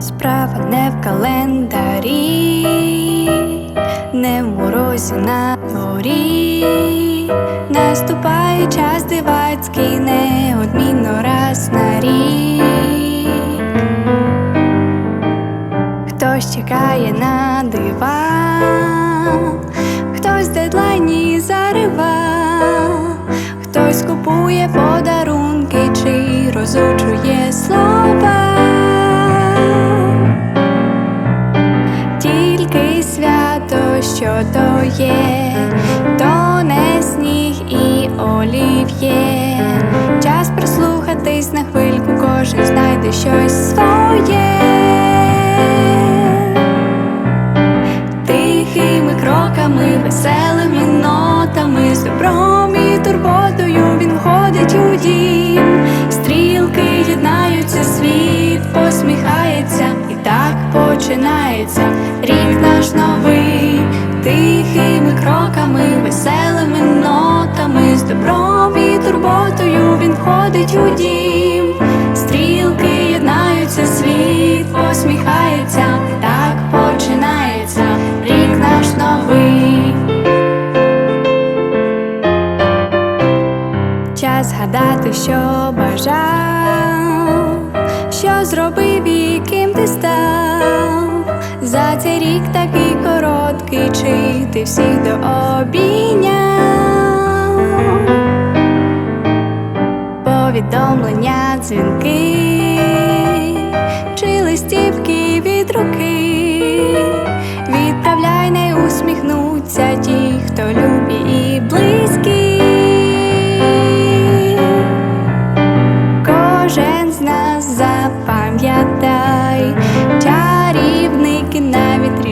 Справа не в календарі, не в морозі на дворі, наступає час дивацький, неодмінно раз на рік. Хтось чекає на дива, хтось дедлайні зарива, хтось купує. по. Що то є, то не сніг і олів'є. Час прислухатись на хвильку, кожен знайде щось своє. Тихими кроками, веселими нотами, з добром і турботою він ходить у дім. Стрілки єднаються, світ посміхається, і так починається рік наш новий. Тихими кроками, веселими нотами, з добром і турботою він ходить у дім. Стрілки єднаються, світ посміхається, так починається рік наш новий. Час згадати, що бажав, що зробив і ким ти став. За цей рік такий короткий, чи ти всіх дообійняв повідомлення, дзвінки, чи листівки від руки. Відправляй, не усміхнуться ті, хто любі і близькі. Кожен з нас запам'ятай,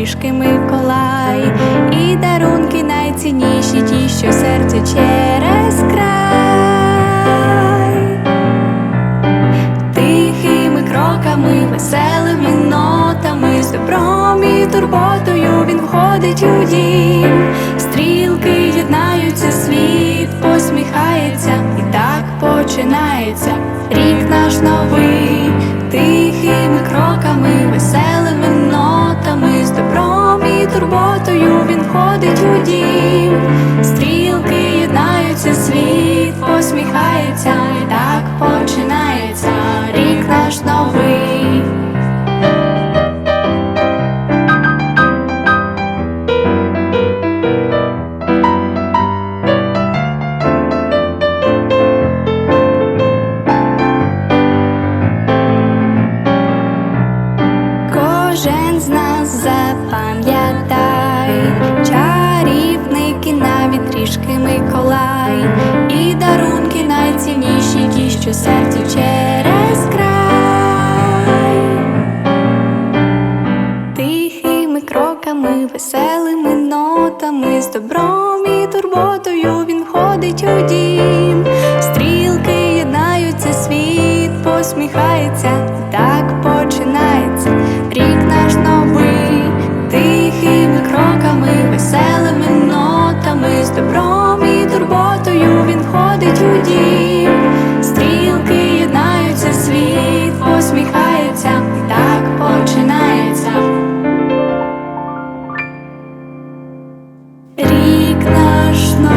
трішки Миколай, дарунки найцінніші ті, що серце через край. Тихими кроками, веселими нотами, з добром і турботою він входить у дім. Стрілки єднаються, світ посміхається, і так починається рік наш новий. Він входить у дім. Що серцю через край. Тихими кроками, веселими нотами, з добром і турботою він ходить у дім. Стрілки єднаються, світ посміхається, страшна.